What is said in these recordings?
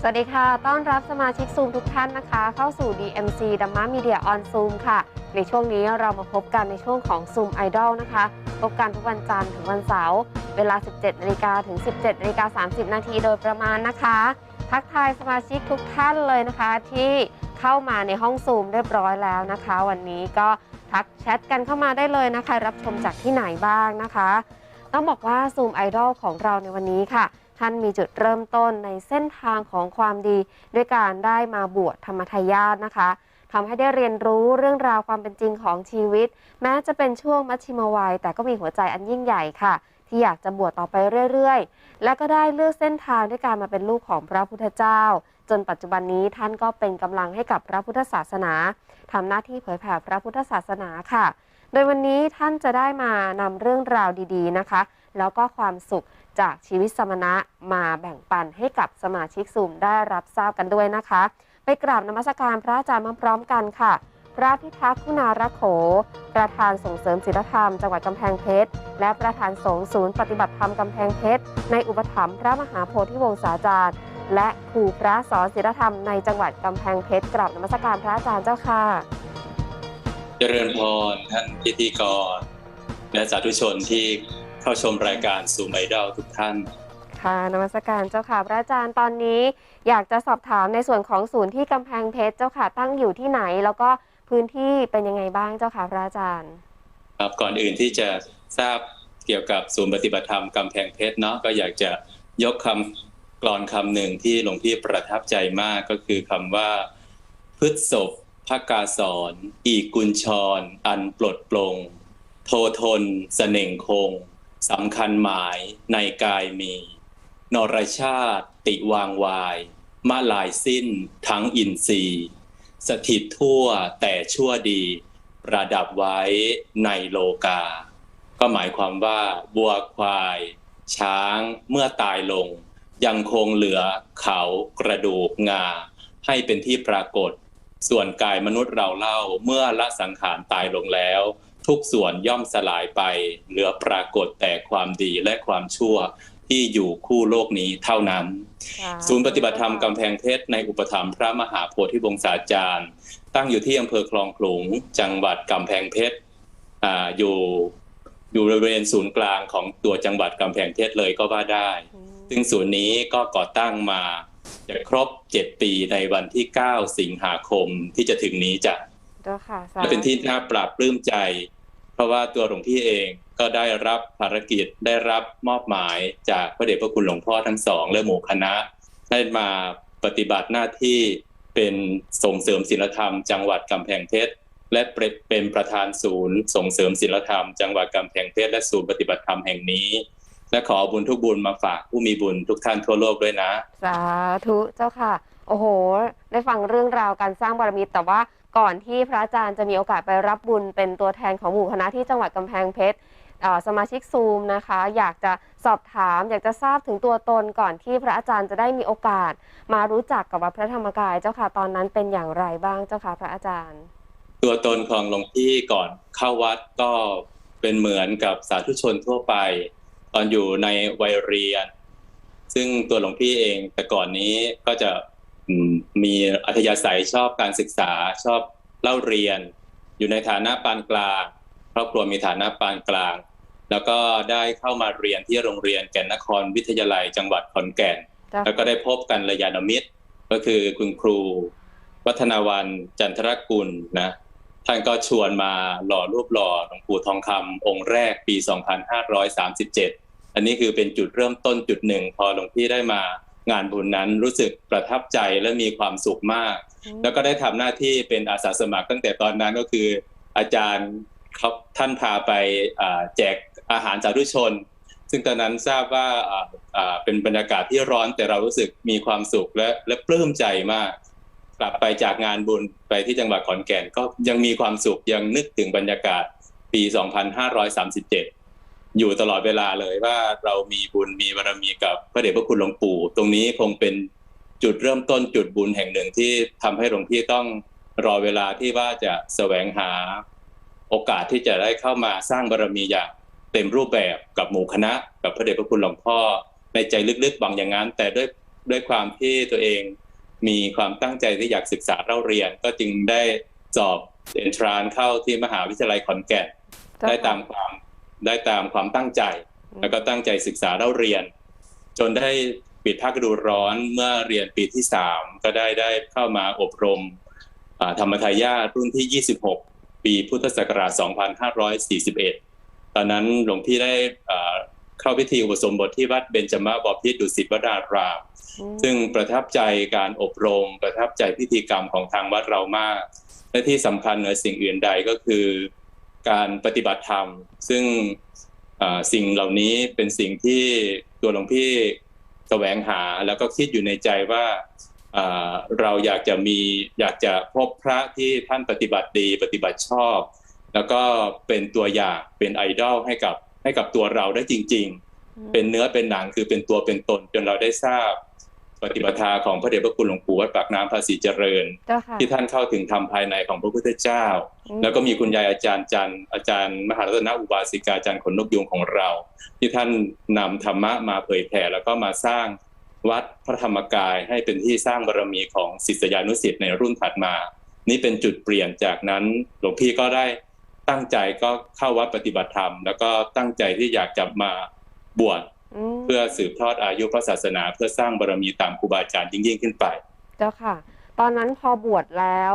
สวัสดีค่ะ ต้อนรับสมาชิกซูมทุกท่านนะคะ เข้าสู่ DMC ดัมมามีเดียออนซูมค่ะ ในช่วงนี้เรามาพบกันในช่วงของ Zoom Idol นะคะ พบกันทุกวันจันทร์ถึงวันเสาร์ เวลา 17นาฬิกาถึง 17นาฬิกา30 นาทีโดยประมาณนะคะ ทักทายสมาชิกทุกท่านเลยนะคะ ที่เข้ามาในห้องซูมเรียบร้อยแล้วนะคะ วันนี้ก็ทักแชทกันเข้ามาได้เลยนะคะ รับชมจากที่ไหนบ้างนะคะ ต้องบอกว่า Zoom Idol ของเราในวันนี้ค่ะ ท่านมีจุดเริ่มต้นในเส้นทางของความดีด้วยการได้มาบวชธรรมทายาทนะคะทำให้ได้เรียนรู้เรื่องราวความเป็นจริงของชีวิต แม้จะเป็นช่วงมัชชิมวัย แต่ก็มีหัวใจอันยิ่งใหญ่ค่ะ ที่อยากจะบวชต่อไปเรื่อยๆ และก็ได้เลือกเส้นทางด้วยการมาเป็นลูกของพระพุทธเจ้า จนปัจจุบันนี้ท่านก็เป็นกำลังให้กับพระพุทธศาสนาทำหน้าที่เผยแผ่พระพุทธศาสนาค่ะ โดยวันนี้ท่านจะได้มานำเรื่องราวดีๆนะคะ แล้วก็ความสุข จากชีวิตสมณะมาแบ่งปันให้กับสมาชิกซูมได้รับทราบกันด้วยนะคะ ไปกราบนมัสการพระอาจารย์มาพร้อมกันค่ะ พระพิทักษ์คุณารโข ประธานส่งเสริมศีลธรรมจังหวัดกำแพงเพชร และประธานสงฆ์ศูนย์ปฏิบัติธรรมกำแพงเพชร ในอุปถัมภ์พระมหาโพธิวงศาจารย์ และครูพระสอนศีลธรรมในจังหวัดกำแพงเพชรกราบนมัสการพระอาจารย์เจ้าค่ะ เจริญพรท่านพิธีกรและสาธุชนที่ เข้าชมรายการซูมไอดอลทุกท่าน ค่ะนมัสการเจ้าค่ะพระอาจารย์ตอนนี้ อยากจะสอบถามในส่วนของศูนย์ที่กำแพงเพชรเจ้าค่ะตั้งอยู่ที่ไหน แล้วก็พื้นที่เป็นยังไงบ้างเจ้าค่ะพระอาจารย์ ครับก่อนอื่นที่จะทราบเกี่ยวกับศูนย์ปฏิบัติธรรมกำแพงเพชรเนาะก็อยากจะยกคำกลอนคำหนึ่งที่หลวงพี่ประทับใจมากก็คือคำว่าพฤษศพภกาสอน อีกุญชรอันปลดปลง โททนเสน่งคง สำคัญหมายในกายมี นรชาติติวางวาย มาลายสิ้นทั้งอินทรีย์ สถิตทั่วแต่ชั่วดี ประดับไว้ในโลกา ก็หมายความว่าบัวควาย ช้างเมื่อตายลง ยังคงเหลือเขากระดูกงา ให้เป็นที่ปรากฏ ส่วนกายมนุษย์เราเล่าเมื่อละสังขารตายลงแล้ว ทุกส่วนย่อมสลายไป เหลือปรากฏแต่ความดีและความชั่วที่อยู่คู่โลกนี้เท่านั้น ศูนย์ปฏิบัติธรรมกำแพงเพชรในอุปถัมภ์พระมหาโพธิวงศาจารย์ ตั้งอยู่ที่อำเภอคลองขลุงจังหวัดกำแพงเพชรอ่าอยู่อยู่บริเวณศูนย์กลางของตัวจังหวัดกำแพงเพชรเลยก็ว่าได้อืมซึ่งศูนย์นี้ก็ก่อตั้งมาจะครบ7ปีในวันที่9สิงหาคมที่จะถึงนี้จะเจ้าค่ะสาและเป็นที่น่าปราบปลื้มใจ เพราะว่าตัวหลวงพี่เองก็ได้รับภารกิจได้รับมอบหมายจากพระเดชพระคุณหลวงพ่อทั้งสองและหมู่คณะ ได้มาปฏิบัติหน้าที่เป็นส่งเสริมศีลธรรมจังหวัดกำแพงเพชรและเป็นประธานศูนย์ ส่งเสริมศีลธรรมจังหวัดกำแพงเพชรและศูนย์ปฏิบัติธรรมแห่งนี้ และขอบุญทุกบุญมาฝากผู้มีบุญทุกท่านทั่วโลกด้วยนะ สาธุเจ้าค่ะ โอ้โห ได้ฟังเรื่องราวการสร้างบารมีแต่ว่า ก่อนที่พระอาจารย์จะมีโอกาสไปรับบุญเป็นตัวแทนของหมู่คณะที่จังหวัดกำแพงเพชรสมาชิกซูมนะคะ อยากจะสอบถาม อยากจะทราบถึงตัวตนก่อนที่พระอาจารย์จะได้มีโอกาส มารู้จักกับวัดพระธรรมกายเจ้าค่ะตอนนั้นเป็นอย่างไรบ้างเจ้าค่ะพระอาจารย์ ตัวตนของหลวงพี่ก่อนเข้าวัดก็เป็นเหมือนกับสาธุชนทั่วไป ตอนอยู่ในวัยเรียน ซึ่งตัวหลวงพี่เองแต่ก่อนนี้ก็จะ มมีอัธยาศัยชอบการศึกษาชอบเล่าเรียน อยู่ในฐานะปานกลางครอบครัวมีฐานะปานกลาง แล้วก็ได้เข้ามาเรียนที่โรงเรียนแก่นนครวิทยาลัยจังหวัดขอนแก่นเจ้าแล้วก็ได้พบกันระยาณมิตร ก็คือคุณครู วัฒนาวันจันทรกุลนะท่านก็ชวนมาหล่อรูปหล่อหลวงปู่ทองคำองค์แรกปี 2537 อันนี้คือเป็นจุดเริ่มต้นจุดหนึ่ง พอหลวงพี่ได้มา งานบุญนั้นรู้สึกประทับใจและมีความสุขมาก แล้วก็ได้ทำหน้าที่เป็นอาสาสมัครตั้งแต่ตอนนั้นก็คืออาจารย์เขาท่านพาไปอ่าแจกอาหารสาธุชน ซึ่งตอนนั้นทราบว่าอ่าอ่าเป็นบรรยากาศที่ร้อนแต่เรารู้สึกมีความสุขและและปลื้มใจมาก กลับไปจากงานบุญไปที่จังหวัดขอนแก่นก็ยังมีความสุขยังนึกถึงบรรยากาศปี 2537 อยู่ตลอดเวลาเลยว่าเรามีบุญมีบารมีกับพระเดชพระคุณหลวงปู่ ตรงนี้คงเป็นจุดเริ่มต้นจุดบุญแห่งหนึ่งที่ทำให้หลวงพี่ต้องรอเวลาที่ว่าจะแสวงหาโอกาสที่จะได้เข้ามาสร้างบารมีอย่างเต็มรูปแบบกับหมู่คณะ กับพระเดชพระคุณหลวงพ่อ ในใจลึกๆหวังอย่างนั้น แต่ด้วยด้วยความที่ตัวเองมีความตั้งใจที่อยากศึกษาเล่าเรียน ก็จึงได้สอบเอนทรานเข้าที่มหาวิทยาลัยขอนแก่นได้ตามความ ได้ตามความตั้งใจ แล้วก็ตั้งใจศึกษาเล่าเรียน จนได้ปิดภาคฤดูร้อนเมื่อเรียนปีที่สามก็ได้ได้เข้ามาอบรมอ่าธรรมทายาทรุ่นที่ 26 ปีพุทธศักราช 2541 ตอนนั้นหลวงพี่ได้อ่าเข้าพิธีอุปสมบทที่วัดเบญจมบพิตรดุสิตวนารามอืมซึ่งประทับใจการอบรม ประทับใจพิธีกรรมของทางวัดเรามากและที่สำคัญเหนือสิ่งอื่นใดก็คือ การปฏิบัติธรรม ซึ่งสิ่งเหล่านี้เป็นสิ่งที่ตัวหลวงพี่แสวงหาแล้วก็คิดอยู่ในใจว่าเราอยากจะมีอยากจะพบพระที่ท่านปฏิบัติดีปฏิบัติชอบ แล้วก็เป็นตัวอย่างเป็นไอดอลให้กับให้กับตัวเราได้จริง ๆ เป็นเนื้อเป็นหนังคือเป็นตัวเป็นตนจนเราได้ทราบ ปฏิปทาของพระเดชพระคุณหลวงปู่วัดปากน้ำภาษีเจริญเจ้าค่ะที่ท่านเข้าถึงธรรมภายในของพระพุทธเจ้าอืมแล้วก็มีคุณยายอาจารย์จันทร์อาจารย์ มหารัตนอุบาสิกาอาจารย์ขนนกยุงของเรา ที่ท่านนำธรรมะมาเผยแผ่แล้วก็มาสร้างวัดพระธรรมกายให้เป็นที่สร้างบารมีของศิษยานุศิษย์ในรุ่นถัดมา นี่เป็นจุดเปลี่ยนจากนั้นหลวงพี่ก็ได้ตั้งใจก็เข้าวัดปฏิบัติธรรม แล้วก็ตั้งใจที่อยากจะมาบวชม เพื่อสืบทอดอายุพระศาสนา เพื่อสร้างบารมีตามครูบาอาจารย์ยิ่งๆขึ้นไป เจ้าค่ะ ตอนนั้นพอบวชแล้ว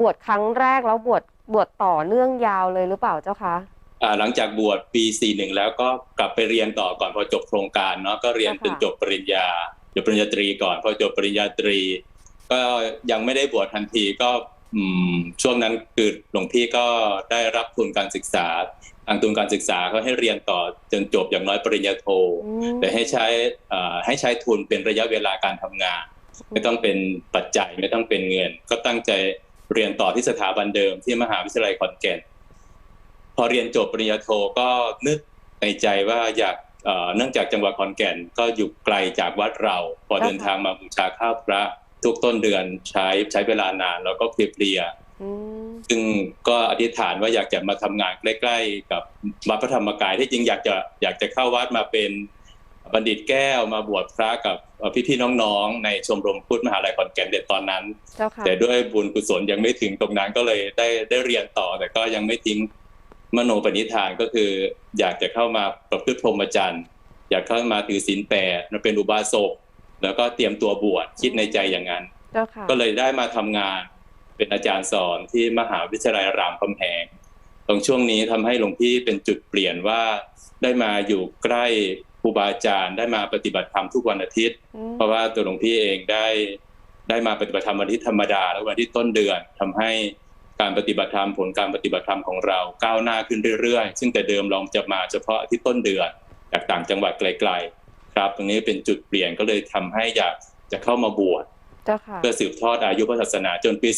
บวชครั้งแรกแล้วบวชบวชต่อเนื่องยาวเลยหรือเปล่าเจ้าคะอ่าหลังจากบวชปี 41 แล้วก็กลับไปเรียนต่อก่อนพอจบโครงการเนาะก็เรียนค่ะจนจบปริญญาจบปริญญาตรีก่อนพอจบปริญญาตรี ก็ยังไม่ได้บวชทันทีก็อืมช่วงนั้นคือหลวงพี่ก็ได้รับทุนการศึกษา ทางทุนการศึกษาเขาให้เรียนต่อจนจบอย่างน้อยปริญญาโทอืมแต่ให้ใช้อ่าให้ใช้ทุนเป็นระยะเวลาการทำงาน ไม่ต้องเป็นปัจจัยไม่ต้องเป็นเงิน ก็ตั้งใจเรียนต่อที่สถาบันเดิมที่มหาวิทยาลัยขอนแก่น พอเรียนจบปริญญาโทก็นึกในใจว่าอยากเอ่อเนื่องจากจังหวัดขอนแก่นก็อยู่ไกลจากวัดเรา พอเดินทางมาบูชาข้าวพระทุกต้นเดือนใช้ใช้เวลานานแล้วก็เพลียๆอืม ซึ่งก็อธิษฐานว่าอยากจะมาทำงานใกล้ ๆ กับวัดพระธรรมกายที่จริงอยากจะอยากจะเข้าวัดมาเป็นบัณฑิตแก้วมาบวชพระกับเอ่อพี่ๆน้องๆ ในชมรมพุทธมหาลัยขอนแก่นเด็ดตอนนั้นเจ้าค่ะแต่ด้วยบุญกุศลยังไม่ถึงตรงนั้นก็เลยได้ได้เรียนต่อ แต่ก็ยังไม่ทิ้งมโนปณิธานก็คือ อยากจะเข้ามาประพฤติพรหมจรรย์อยากเข้ามาถือศีลแปดมาเป็นอุบาสกแล้วก็เตรียมตัวบวชคิดในใจอย่างนั้นเจ้าค่ะก็เลยได้มาทำงาน เป็นอาจารย์สอนที่มหาวิทยาลัยรามคำแหงตรงช่วงนี้ทำให้หลวงพี่เป็นจุดเปลี่ยนว่าได้มาอยู่ใกล้ครูบาอาจารย์ได้มาปฏิบัติธรรมทุกวันอาทิตย์อืมเพราะว่าตัวหลวงพี่เองได้ได้มาปฏิบัติธรรมวันอาทิตย์ธรรมดา และวันอาทิตย์ต้นเดือนทำให้การปฏิบัติธรรมผลการปฏิบัติธรรมของเราก้าวหน้าขึ้นเรื่อยๆ ซึ่งแต่เดิมเราจะมาเฉพาะอาทิตย์ต้นเดือนจากต่างจังหวัดไกลๆ ครับ ตรงนี้เป็นจุดเปลี่ยนก็เลยทำให้อยากจะเข้ามาบวช เจ้าค่ะเพื่อสืบทอดอายุพระศาสนาจนปี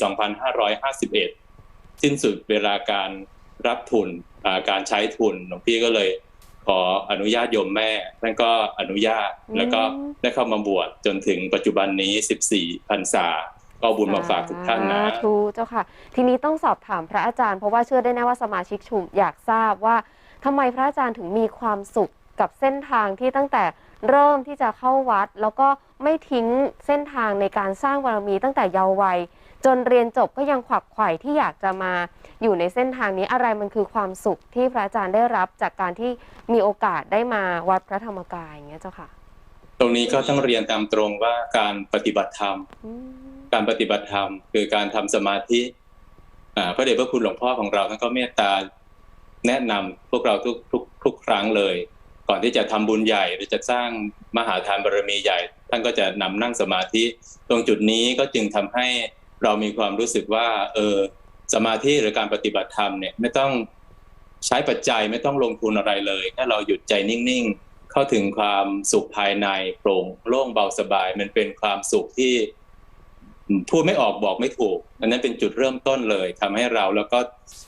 2551 สิ้นสุดเวลาการรับทุนอ่าการใช้ทุนหลวงพี่ก็เลยขออนุญาตโยมแม่ท่านก็อนุญาตอืมแล้วก็ได้เข้ามาบวชจนถึงปัจจุบันนี้ 14พรรษาก็เอาบุญมาฝากทุกท่านนะสาธุเจ้าค่ะ ทีนี้ต้องสอบถามพระอาจารย์เพราะว่าเชื่อได้แน่ว่าสมาชิกชุมอยากทราบว่าทำไมพระอาจารย์ถึงมีความสุขกับเส้นทางที่ตั้งแต่เริ่มที่จะเข้าวัด แล้วก็ ไม่ทิ้งเส้นทางในการสร้างบารมีตั้งแต่เยาว์วัย จนเรียนจบก็ยังขวักไขว่ที่อยากจะมาอยู่ในเส้นทางนี้อะไรมันคือความสุขที่พระอาจารย์ได้รับจากการที่มีโอกาสได้มาวัดพระธรรมกายอย่างเงี้ยเจ้าค่ะ ตรงนี้ก็ต้องเรียนตามตรงว่าการปฏิบัติธรรมมการปฏิบัติธรรม คือการทำสมาธิพระเดชพระคุณหลวงพ่อของเราท่านก็เมตตาแนะนำพวกเราทุกทุกทุกครั้งเลย ก่อนที่จะทำบุญใหญ่หรือจะสร้างมหาทานบารมีใหญ่ ท่านก็จะนำนั่งสมาธิ ตรงจุดนี้ก็จึงทำให้เรามีความรู้สึกว่า เออสมาธิหรือการปฏิบัติธรรมเนี่ยไม่ต้องใช้ปัจจัยไม่ต้องลงทุนอะไรเลยแค่เราหยุดใจนิ่งๆ เข้าถึงความสุขภายในโปร่งโล่งเบาสบาย มันเป็นความสุขที่พูดไม่ออกบอกไม่ถูก อันนั้นเป็นจุดเริ่มต้นเลยทำให้เราแล้วก็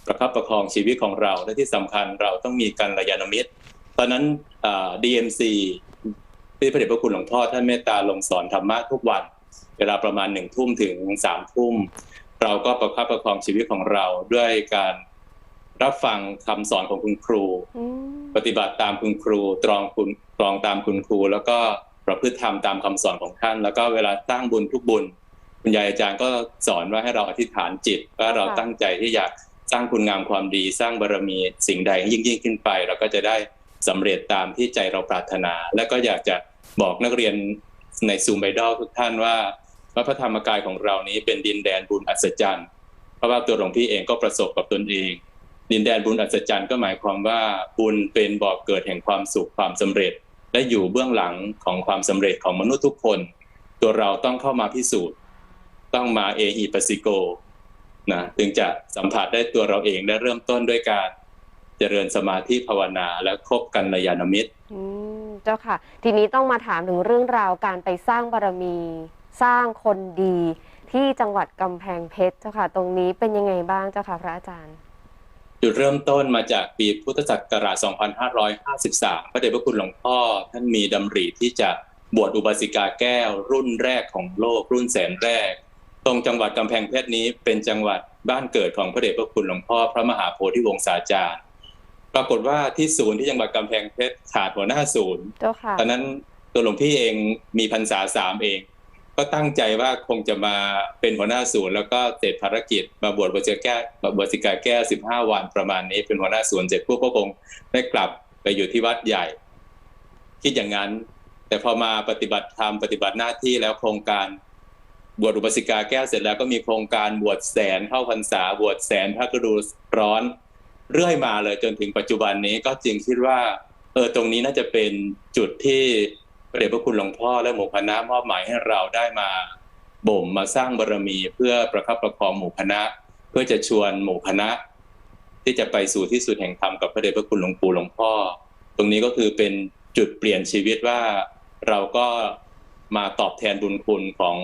ประคับประคองชีวิตของเราและที่สำคัญเราต้องมีการระยาณมิตร ตอนนั้นอ่า DMC ที่พระเดชพระคุณหลวงพ่อท่านเมตตาลงสอนธรรมะทุกวัน เวลาประมาณหนึ่งทุ่มถึงสามทุ่ม เราก็ประคับประคองชีวิตของเราด้วยการรับฟังคำสอนของคุณครูอืมปฏิบัติตามคุณครูตรองคุณตรองตามคุณครู แล้วก็ประพฤติธรรมตามคำสอนของท่าน แล้วก็เวลาสร้างบุญทุกบุญ คุณยายอาจารย์ก็สอนว่าให้เราอธิษฐานจิตว่าเราค่ะตั้งใจที่อยากสร้างคุณงามความดี สร้างบารมีสิ่งใดให้ยิ่งยิ่งขึ้นไป เราก็จะได้ สำเร็จตามที่ใจเราปรารถนา และก็อยากจะบอกนักเรียนในซูมไบดอลทุกท่านว่าวัดพระธรรมกายของเรานี้เป็นดินแดนบุญอัศจรรย์เพราะว่าตัวหลวงพี่เองก็ประสบกับตนเอง ดินแดนบุญอัศจรรย์ก็หมายความว่าบุญเป็นบ่อกเกิดแห่งความสุขความสำเร็จ และอยู่เบื้องหลังของความสำเร็จของมนุษย์ทุกคน ตัวเราต้องเข้ามาพิสูจน์ ต้องมาเอหิปัสิโกนะถึงจะสัมผัสได้ตัวเราเองได้เริ่มต้นด้วยการ เจริญสมาธิภาวนาและคบกันยานมิตรอืมเจ้าค่ะ ทีนี้ต้องมาถามถึงเรื่องราวการไปสร้างบารมี สร้างคนดีที่จังหวัดกำแพงเพชรเจ้าค่ะ ตรงนี้เป็นยังไงบ้างเจ้าค่ะ พระอาจารย์ จุดเริ่มต้นมาจากปีพุทธศักราช 2553 พระเดชพระคุณหลวงพ่อ ท่านมีดำริที่จะบวชอุบาสิกาแก้ว รุ่นแรกของโลก รุ่นแสนแรก ตรงจังหวัดกำแพงเพชรนี้เป็นจังหวัดบ้านเกิดของพระเดชพระคุณหลวงพ่อ พระมหาโพธิวงศาจารย์ ปรากฏว่าที่ศูนย์ที่จังหวัดกำแพงเพชรขาดหัวหน้าศูนย์เจ้าค่ะตอนนั้นตัวหลวงพี่เองมีพรรษาสามเอง ก็ตั้งใจว่าคงจะมาเป็นหัวหน้าศูนย์แล้วก็เสร็จภารกิจมาบวชบวชแก้บวชสิกาแก้สิบห้าวันประมาณนี้ เป็นหัวหน้าศูนย์เสร็จพวกก็คงได้กลับไปอยู่ที่วัดใหญ่ คิดอย่างนั้น แต่พอมาปฏิบัติธรรมปฏิบัติหน้าที่แล้วโครงการบวชอุปสิกาแก้วเสร็จแล้วก็มีโครงการบวชแสนเข้าพรรษาบวชแสนพระกระดูร้อน เรื่อยมาเลยจนถึงปัจจุบันนี้ก็จึงคิดว่าเออตรงนี้น่าจะเป็นจุดที่พระเดชพระคุณหลวงพ่อและหมู่คณะมอบหมายให้เราได้มาบ่มมาสร้างบารมีเพื่อประคับประคองหมู่คณะ เพื่อจะชวนหมู่คณะ ที่จะไปสู่ที่สุดแห่งธรรมกับพระเดชพระคุณหลวงปู่หลวงพ่อ ตรงนี้ก็คือเป็นจุดเปลี่ยนชีวิตว่าเราก็มาตอบแทนบุญคุณของ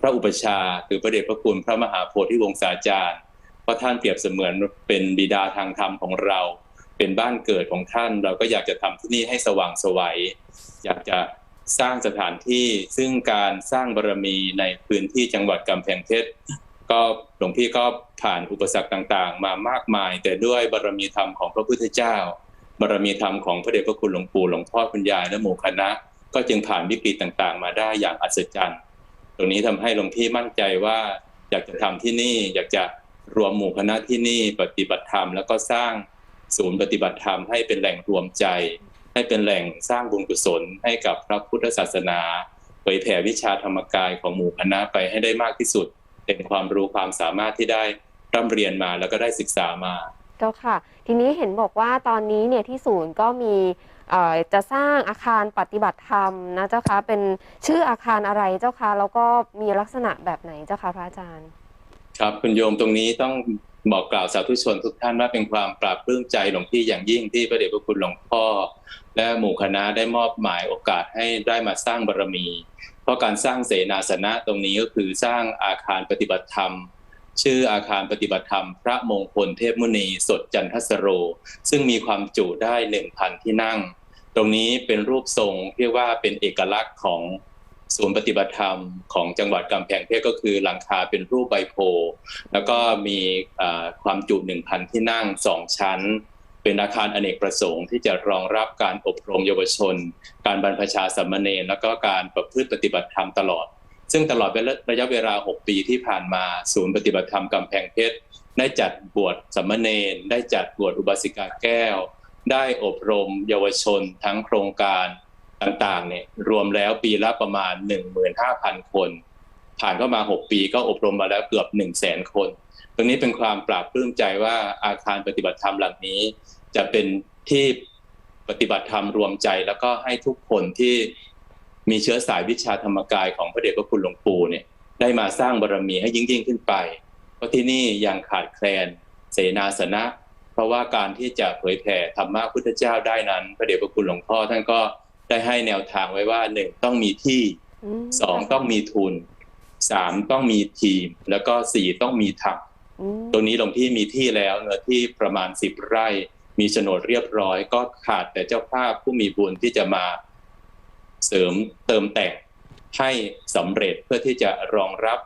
พระอุปชาคือพระเดชพระคุณพระมหาโพธิวงศาจารย์ เพราะท่านเปรียบเสมือนเป็นบิดาทางธรรมของเรา เป็นบ้านเกิดของท่าน เราก็อยากจะทำที่นี่ให้สว่างไสวัย อยากจะสร้างสถานที่ซึ่งการสร้างบารมีในพื้นที่จังหวัดกำแพงเพชรก็หลวงพี่ก็ผ่านอุปสรรคต่างๆ มามากมาย แต่ด้วยบารมีธรรมของพระพุทธเจ้า บารมีธรรมของพระเดชพระคุณหลวงปู่หลวงพ่อคุณยายและหมู่คณะ ก็จึงผ่านวิกฤตต่างๆ มาได้อย่างอัศจรรย์ ตรงนี้ทำให้หลวงพี่มั่นใจว่า อยากจะทำที่นี่อยากจะ รวมหมู่คณะที่นี่ปฏิบัติธรรม แล้วก็สร้างศูนย์ปฏิบัติธรรมให้เป็นแหล่งรวมใจ ให้เป็นแหล่งสร้างบุญกุศลให้กับพระพุทธศาสนาเผยแผ่วิชาธรรมกายของหมู่คณะไปให้ได้มากที่สุด เป็นความรู้ความสามารถที่ได้ร่ำเรียนมาแล้วก็ได้ศึกษามาเจ้าค่ะ ทีนี้เห็นบอกว่าตอนนี้เนี่ยที่ศูนย์ก็มีจะสร้างอาคารปฏิบัติธรรมนะเจ้าคะเป็นชื่ออาคารอะไรเจ้าคะแล้วก็มีลักษณะแบบไหนเจ้าคะพระอาจารย์ ครับคุณโยมตรงนี้ต้องบอกกล่าวสาธุชนทุกท่านว่าเป็นความปราบปลื้มใจหลวงพี่อย่างยิ่งที่พระเดชพระคุณหลวงพ่อ และหมู่คณะได้มอบหมายโอกาสให้ได้มาสร้างบารมี เพราะการสร้างเสนาสนะตรงนี้ก็คือสร้างอาคารปฏิบัติธรรม ชื่ออาคารปฏิบัติธรรม พระมงคลเทพมุนีสดจันทสโร ซึ่งมีความจุได้หนึ่งพันที่นั่ง ตรงนี้เป็นรูปทรงเรียกว่าเป็นเอกลักษณ์ของ ศูนย์ปฏิบัติธรรมของจังหวัดกำแพงเพชรก็คือหลังคาเป็นรูปใบโพแล้วก็มีความจุ1,000 ที่นั่ง 2 ชั้น เป็นอาคารอเนกประสงค์ที่จะรองรับการอบรมเยาวชน การบรรพชาสามเณรแล้วก็การประพฤติปฏิบัติธรรมตลอด ซึ่งตลอดระยะเวลา 6 ปีที่ผ่านมาศูนย์ปฏิบัติธรรมกำแพงเพชรได้จัดบวชสามเณรได้จัดบวชอุบาสิกาแก้ว ได้อบรมเยาวชนทั้งโครงการ ต่างๆเนี่ยรวมแล้วปีละประมาณ 15,000 คน ผ่านเข้ามา 6 ปีก็อบรมมาแล้วเกือบ 1 0 0 0 0แสนคน ตรงนี้เป็นความปราบปลื้มใจว่าอาคารปฏิบัติธรรมหลังนี้ จะเป็นที่ปฏิบัติธรรมรวมใจ แล้วก็ให้ทุกคนที่มีเชื้อสายวิชาธรรมกายของพระเดชพระคุณหลวงปู่เนี่ยได้มาสร้างบารรมีให้ยิ่งยิ่งขึ้นไป เพราะที่นี่ยังขาดแคลนเสนาสนะ เพราะว่าการที่จะเผยแผ่ธรรมะพุทธเจ้าได้นั้น พระเดชพระคุณหลวงพ่อท่านก็ ได้ให้แนวทางไว้ว่าหนึ่งต้องมีที่มสองต้องมีทุนสามต้องมีทีม แล้วก็สี่ต้องมีธรรมอืมตรงนี้หลวงพี่มีที่แล้วเนื้อที่ประมาณสิบไร่ มีโฉนดเรียบร้อย ก็ขาดแต่เจ้าภาพผู้มีบุญที่จะมาเสริมเติมแต่งให้สำเร็จเพื่อที่จะรองรับ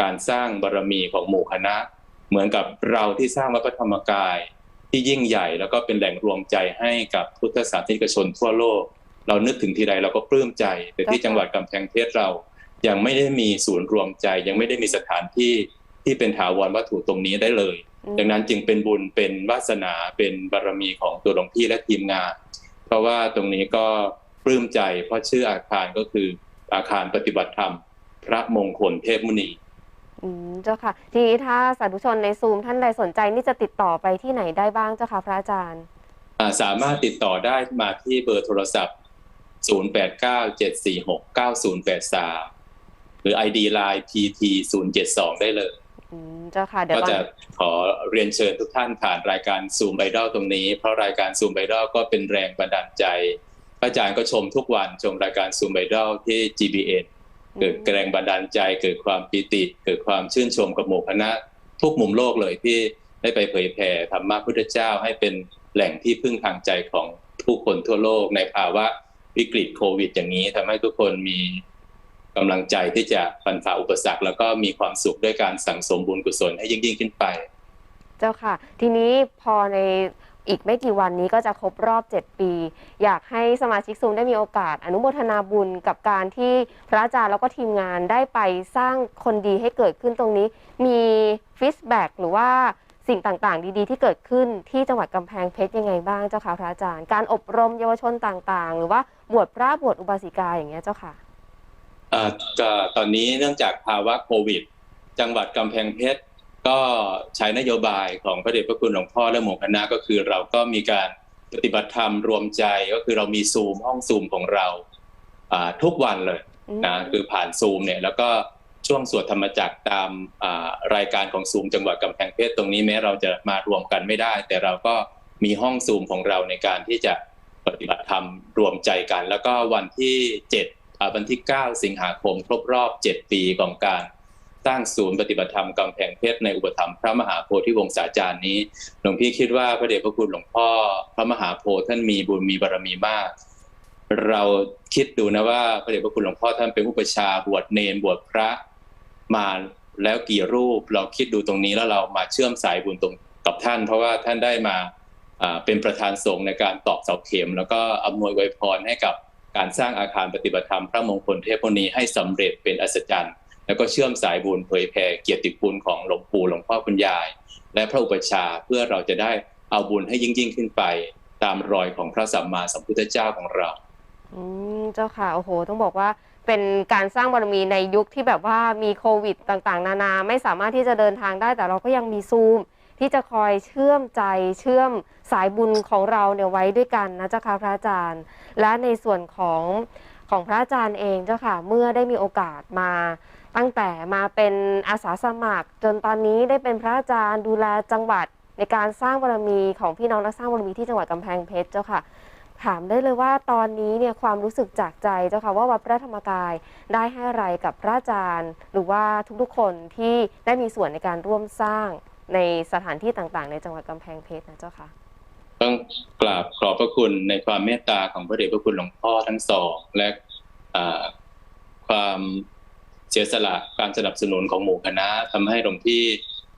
การสร้างบารมีของหมู่คณะ เหมือนกับเราที่สร้างวัดพระธรรมกายที่ยิ่งใหญ่แล้วก็เป็นแหล่งรวมใจให้กับพุทธศาสนิกชนทั่วโลก เรานึกถึงทีไรเราก็ปลื้มใจ แต่ที่จังหวัดกำแพงเพชรเรายังไม่ได้มีศูนย์รวมใจ ยังไม่ได้มีสถานที่ที่เป็นถาวรวัตถุตรงนี้ได้เลยอืมดังนั้นจึงเป็นบุญเป็นวาสนาเป็นบารมีของตัวหลวงพี่และทีมงาน เพราะว่าตรงนี้ก็ปลื้มใจ เพราะชื่ออาคารก็คืออาคารปฏิบัติธรรม พระมงคลเทพมุนีอืมเจ้าค่ะ ทีนี้ถ้าสาธุชนในซูมท่านใดสนใจนี่จะติดต่อไปที่ไหนได้บ้างเจ้าค่ะพระอาจารย์อ่าสามารถติดต่อได้มาที่เบอร์โทรศัพท์ 0897469083 หรือ ID Line PT 072ได้เลยอืมเจ้าค่ะเดี๋ยวก็ตอนจะขอเรียนเชิญทุกท่านผ่านรายการ Zoom Idol ตรงนี้ เพราะรายการ Zoom Idol ก็เป็นแรงบันดาลใจพระอาจารย์ก็ชมทุกวันชมรายการ Zoom Idol ที่ GBN เกิดแรงบันดาลใจเกิดความปิติ เกิดความชื่นชมกับหมู่คณะทุกมุมโลกเลยที่ได้ไปเผยแผ่ธรรมะพุทธเจ้าให้เป็นแหล่งที่พึ่งทางใจของผู้คนทั่วโลกในภาวะ วิกฤตโควิด อย่างนี้ทำให้ทุกคนมีกำลังใจที่จะฟันฝ่าอุปสรรค แล้วก็มีความสุขด้วยการสั่งสมบุญกุศลให้ยิ่งยิ่งขึ้นไป เจ้าค่ะ ทีนี้พอในอีกไม่กี่วันนี้ก็จะครบรอบ 7 ปี อยากให้สมาชิกซูมได้มีโอกาส อนุโมทนาบุญกับการที่พระอาจารย์แล้วก็ทีมงานได้ไปสร้างคนดีให้เกิดขึ้นตรงนี้ มีฟีดแบ็กหรือว่าสิ่งต่างๆ ดีๆ ที่เกิดขึ้นที่จังหวัดกำแพงเพชรยังไงบ้างเจ้าค่ะพระอาจารย์ การอบรมเยาวชนต่างๆ หรือว่า บวชพระบวชอุบาสิกาอย่างเงี้ยเจ้าค่ะอ่าก็ตอนนี้เนื่องจากภาวะโควิด จังหวัดกำแพงเพชรก็ใช้นโยบายของพระเดชพระคุณหลวงพ่อและหมู่คณะก็คือเราก็มีการปฏิบัติธรรมรวมใจก็คือเรามีซูมห้องซูมของเราอ่าทุกวันเลยนะคือผ่านซูมเนี่ยแล้วก็ช่วงสวดธรรมจักรตามอ่ารายการของซูมจังหวัดกำแพงเพชรตรงนี้แม้เราจะมารวมกันไม่ได้ แต่เราก็มีห้องซูมของเราในการที่จะ ปฏิบัติธรรมรวมใจกัน แล้วก็วันที่เจ็ดวันที่ 9 สิงหาคม ครบรอบ 7 ปีของการสร้างศูนย์ปฏิบัติธรรมกำแพงเพชรในอุปถัมภ์พระมหาโพธิวงศาจารย์นี้หลวงพี่คิดว่าพระเดชพระคุณหลวงพ่อ พระมหาโพธิ์ท่านมีบุญมีบารมีมาก เราคิดดูนะว่าพระเดชพระคุณหลวงพ่อท่านเป็นผู้ประชาบวชเนรบวชพระมาแล้วกี่รูป เราคิดดูตรงนี้แล้วเรามาเชื่อมสายบุญตรงกับท่าน เพราะว่าท่านได้มา เป็นประธานสงฆ์ในการตอกเสาเข็ม แล้วก็อำนวยไวยพรให้กับการสร้างอาคารปฏิบัติธรรมพระมงคลเทพนีให้สำเร็จเป็นอัศจรรย์ แล้วก็เชื่อมสายบุญเผยแผ่เกียรติคุณของหลวงปู่หลวงพ่อคุณยาย และพระอุปชฌาย์เพื่อเราจะได้เอาบุญให้ยิ่งยิ่งขึ้นไป ตามรอยของพระสัมมาสัมพุทธเจ้าของเราอืมเจ้าค่ะโอ้โห ต้องบอกว่าเป็นการสร้างบารมีในยุคที่แบบว่ามีโควิดต่างๆ นานาไม่สามารถที่จะเดินทางได้แต่เราก็ยังมีซูม ที่จะคอยเชื่อมใจเชื่อมสายบุญของเราเนี่ยไว้ด้วยกันนะเจ้าค่ะพระอาจารย์ และในส่วนของของพระอาจารย์เองเจ้าค่ะเมื่อได้มีโอกาสมาตั้งแต่มาเป็นอาสาสมัคร จนตอนนี้ได้เป็นพระอาจารย์ดูแลจังหวัดในการสร้างบารมีของพี่น้องนักสร้างบารมีที่จังหวัดกำแพงเพชรเจ้าค่ะ ถามได้เลยว่าตอนนี้เนี่ยความรู้สึกจากใจเจ้าค่ะว่าวัดพระธรรมกายได้ให้อะไรกับพระอาจารย์ หรือว่าทุกๆคนที่ได้มีส่วนในการร่วมสร้าง ในสถานที่ต่างๆ ในจังหวัดกำแพงเพชรนะเจ้าค่ะ ต้องกราบขอบพระคุณในความเมตตาของพระเดชพระคุณหลวงพ่อทั้งสองและความเสียสละการสนับสนุนของหมู่คณะทำให้หลวงพี่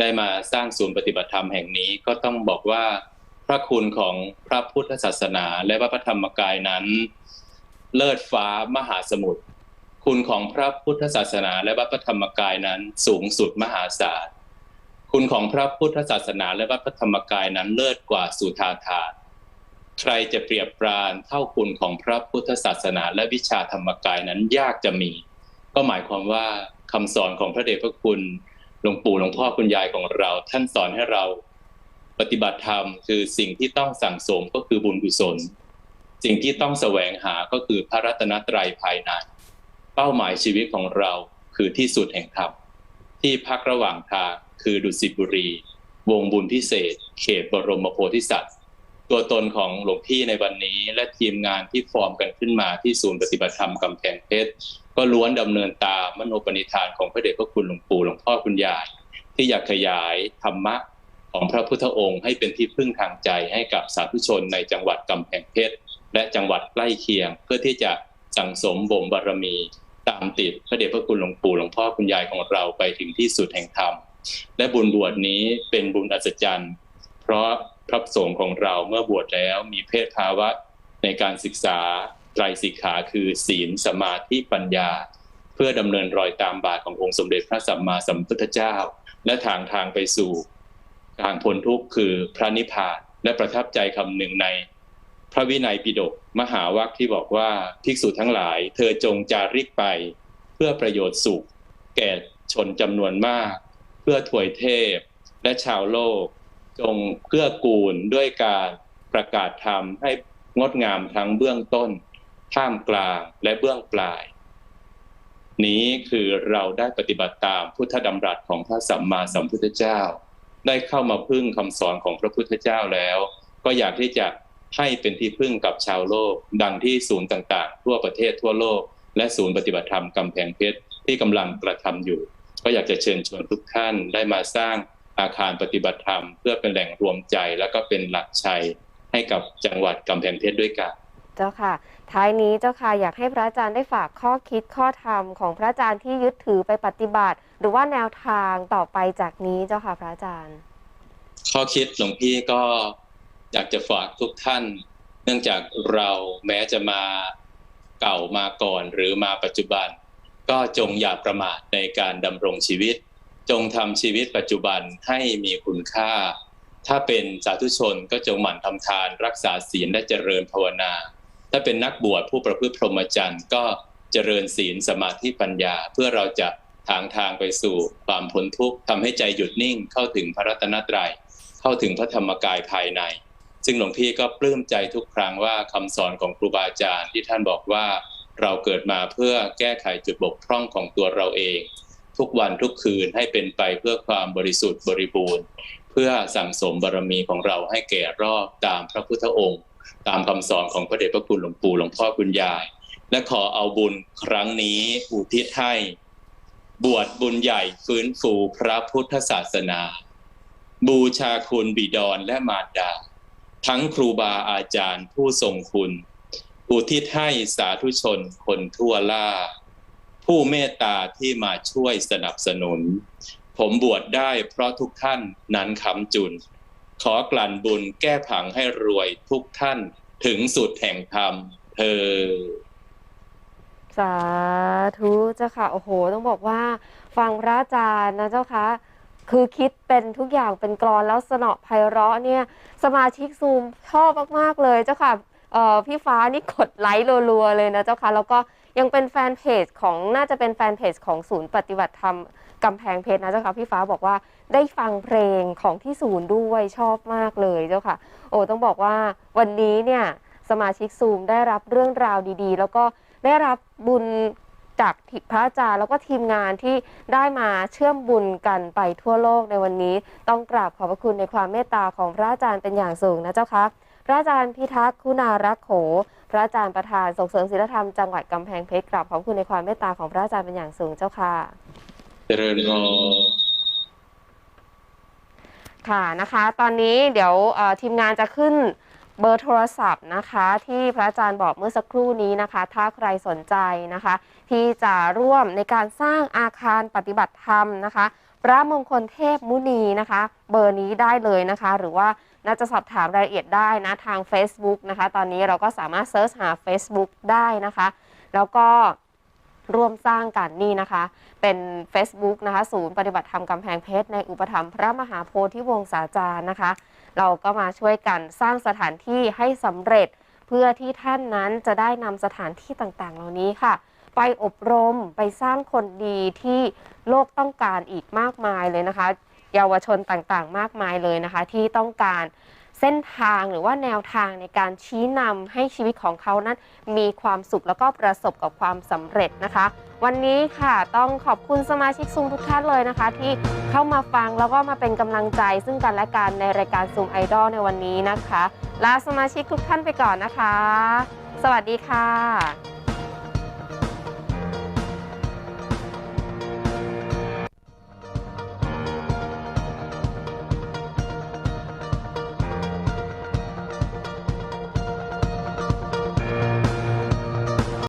ได้มาสร้างศูนย์ปฏิบัติธรรมแห่งนี้ก็ต้องบอกว่าพระคุณของพระพุทธศาสนา และพระธรรมกายนั้น เลิศฟ้ามหาสมุทรคุณของพระพุทธศาสนา และพระธรรมกายนั้นสูงสุดมหาศาล คุณของพระพุทธศาสนาและวัดพระธรรมกายนั้นเลิศกว่าสุธาทานใครจะเปรียบปรานเท่าคุณของพระพุทธศาสนาและวิชาธรรมกายนั้นยากจะมี ก็หมายความว่าคำสอนของพระเดชพระคุณหลวงปู่หลวงพ่อคุณยายของเรา ท่านสอนให้เราปฏิบัติธรรมคือสิ่งที่ต้องสั่งสมก็คือบุญกุศล สิ่งที่ต้องแสวงหาก็คือพระรัตนตรัยภายใน เป้าหมายชีวิตของเราคือที่สุดแห่งธรรม ที่พักระหว่างทางคือดุสิตบุรี วงบุญพิเศษ เขตบรมโพธิสัตว์ ตัวตนของหลวงพี่ในวันนี้และทีมงานที่ฟอร์มกันขึ้นมาที่ศูนย์ปฏิบัติธรรมกำแพงเพชรก็ล้วนดำเนินตามมโนปณิธานของพระเดชพระคุณหลวงปู่หลวงพ่อคุณยาย ที่อยากขยายธรรมะของพระพุทธองค์ให้เป็นที่พึ่งทางใจให้กับสาธุชนในจังหวัดกำแพงเพชรและจังหวัดใกล้เคียงเพื่อที่จะสั่งสมบ่มบารมี ตามติดพระเดชพระคุณหลวงปู่หลวงพ่อคุณยายของเราไปถึงที่สุดแห่งธรรม และบุญบวชนี้เป็นบุญอัศจรรย์ เพราะพระสงฆ์ของเราเมื่อบวชแล้วมีเพศภาวะในการศึกษาไตรสิกขาคือศีลสมาธิปัญญา เพื่อดำเนินรอยตามบาทขององค์สมเด็จพระสัมมาสัมพุทธเจ้า และทางทางไปสู่ทางพ้นทุกข์คือพระนิพพานและประทับใจคำหนึ่งใน พระวินัยปิฎกมหาวัคที่บอกว่าภิกษุทั้งหลาย เธอจงจาริกไป เพื่อประโยชน์สุข แก่ชนจำนวนมาก เพื่อถวยเทพ และชาวโลก จงเกื้อกูลด้วยการประกาศธรรมให้งดงามทั้งเบื้องต้น ท่ามกลางและเบื้องปลาย นี้คือเราได้ปฏิบัติตามพุทธดำรัสของพระสัมมาสัมพุทธเจ้า ได้เข้ามาพึ่งคำสอนของพระพุทธเจ้าแล้ว ก็อยากที่จะ ให้เป็นที่พึ่งกับชาวโลก ดังที่ศูนย์ต่างๆ ทั่วประเทศทั่วโลก และศูนย์ปฏิบัติธรรมกำแพงเพชรที่กำลังกระทำอยู่ ก็อยากจะเชิญชวนทุกท่านได้มาสร้างอาคารปฏิบัติธรรม เพื่อเป็นแหล่งรวมใจ แล้วก็เป็นหลักชัยให้กับจังหวัดกำแพงเพชรด้วยกันเจ้าค่ะ ท้ายนี้เจ้าค่ะอยากให้พระอาจารย์ได้ฝากข้อคิดข้อธรรมของพระอาจารย์ที่ยึดถือไปปฏิบัติ หรือว่าแนวทางต่อไปจากนี้เจ้าค่ะพระอาจารย์ ข้อคิดหลวงพี่ก็ อยากจะฝากทุกท่าน เนื่องจากเราแม้จะมาเก่ามาก่อนหรือมาปัจจุบัน ก็จงอย่าประมาทในการดำรงชีวิต จงทำชีวิตปัจจุบันให้มีคุณค่า ถ้าเป็นสาธุชนก็จงหมั่นทำทานรักษาศีลและเจริญภาวนา ถ้าเป็นนักบวชผู้ประพฤติพรหมจรรย์ก็เจริญศีลสมาธิปัญญา เพื่อเราจะทางทางไปสู่ความพ้นทุกข์ทำให้ใจหยุดนิ่งเข้าถึงพระรัตนตรัยเข้าถึงพระธรรมกายภายใน ซึ่งหลวงพี่ก็ปลื้มใจทุกครั้งว่าคำสอนของครูบาอาจารย์ที่ท่านบอกว่าเราเกิดมาเพื่อแก้ไขจุดบกพร่องของตัวเราเอง ทุกวันทุกคืนให้เป็นไปเพื่อความบริสุทธิ์บริบูรณ์ เพื่อสั่งสมบารมีของเราให้แก่รอบตามพระพุทธองค์ ตามคำสอนของพระเดชพระคุณหลวงปู่หลวงพ่อคุณยาย และขอเอาบุญครั้งนี้อุทิศให้บวชบุญใหญ่ฟื้นฟูพระพุทธศาสนา บูชาคุณบิดรและมารดา ทั้งครูบาอาจารย์ผู้ทรงคุณอุทิศให้สาธุชนคนทั่วล่า ผู้เมตตาที่มาช่วยสนับสนุน ผมบวชได้เพราะทุกท่านนั้นคำจุน ขอกลั่นบุญแก้ผังให้รวยทุกท่านถึงสุดแห่งธรรมเธอสาธุเจ้าค่ะ โอ้โห ต้องบอกว่า ฟังพระอาจารย์นะเจ้าค่ะ คือคิดเป็นทุกอย่างเป็นกรอนแล้วสนอไพเราะเนี่ย สมาชิกซูมชอบมาก ๆ เลยเจ้าค่ะพี่ฟ้านี่กดไลค์รัวๆเลยนะเจ้าค่ะ แล้วก็ยังเป็นแฟนเพจของน่าจะเป็นแฟนเพจของศูนย์ปฏิบัติธรรมกำแพงเพชรนะเจ้าค่ะพี่ฟ้าบอกว่าได้ฟังเพลงของที่ศูนย์ด้วยชอบมากเลยเจ้าค่ะ โอ้ต้องบอกว่าวันนี้เนี่ยสมาชิกซูมได้รับเรื่องราวดีๆ แล้วก็ได้รับบุญ จากพระอาจารย์แล้วก็ทีมงานที่ได้มาเชื่อมบุญกันไปทั่วโลกในวันนี้ ต้องกราบขอบพระคุณในความเมตตาของพระอาจารย์เป็นอย่างสูงนะเจ้าคะพระอาจารย์พิทักษ์คุณารักษ์โข พระอาจารย์ประธานส่งเสริมศีลธรรมจังหวัดกำแพงเพชรกราบขอบพระคุณในความเมตตาของพระอาจารย์เป็นอย่างสูงเจ้าค่ะ เจริญพรค่ะนะคะ ตอนนี้เดี๋ยวเอ่อทีมงานจะขึ้น เบอร์โทรศัพท์นะคะที่พระอาจารย์บอกเมื่อสักครู่นี้นะคะ ถ้าใครสนใจนะคะ ที่จะร่วมในการสร้างอาคารปฏิบัติธรรมนะคะ พระมงคลเทพมุนีนะคะ เบอร์นี้ได้เลยนะคะ หรือว่าน่าจะสอบถามรายละเอียดได้นะทาง Facebook นะคะ ตอนนี้เราก็สามารถเซิร์ชหา Facebook ได้นะคะ แล้วก็ ร่วมสร้างกันนี่นะคะ เป็น Facebook นะคะ ศูนย์ปฏิบัติธรรมกำแพงเพชรในอุปถัมภ์พระมหาโพธิวงศาจารย์นะคะ เราก็มาช่วยกันสร้างสถานที่ให้สำเร็จ เพื่อที่ท่านนั้นจะได้นำสถานที่ต่างๆ เหล่านี้ค่ะ ไปอบรมไปสร้างคนดีที่โลกต้องการอีกมากมายเลยนะคะเยาวชนต่างๆ มากมายเลยนะคะ ที่ต้องการ เส้นทางหรือว่าแนวทางในการชี้นำให้ชีวิตของเขานั้นมีความสุขแล้วก็ประสบกับความสำเร็จนะคะ วันนี้ค่ะต้องขอบคุณสมาชิกซูมทุกท่านเลยนะคะ ที่เข้ามาฟังแล้วก็มาเป็นกำลังใจ ซึ่งกันและกันในรายการซูมไอดอลในวันนี้นะคะลาสมาชิกทุกท่านไปก่อนนะคะ สวัสดีค่ะ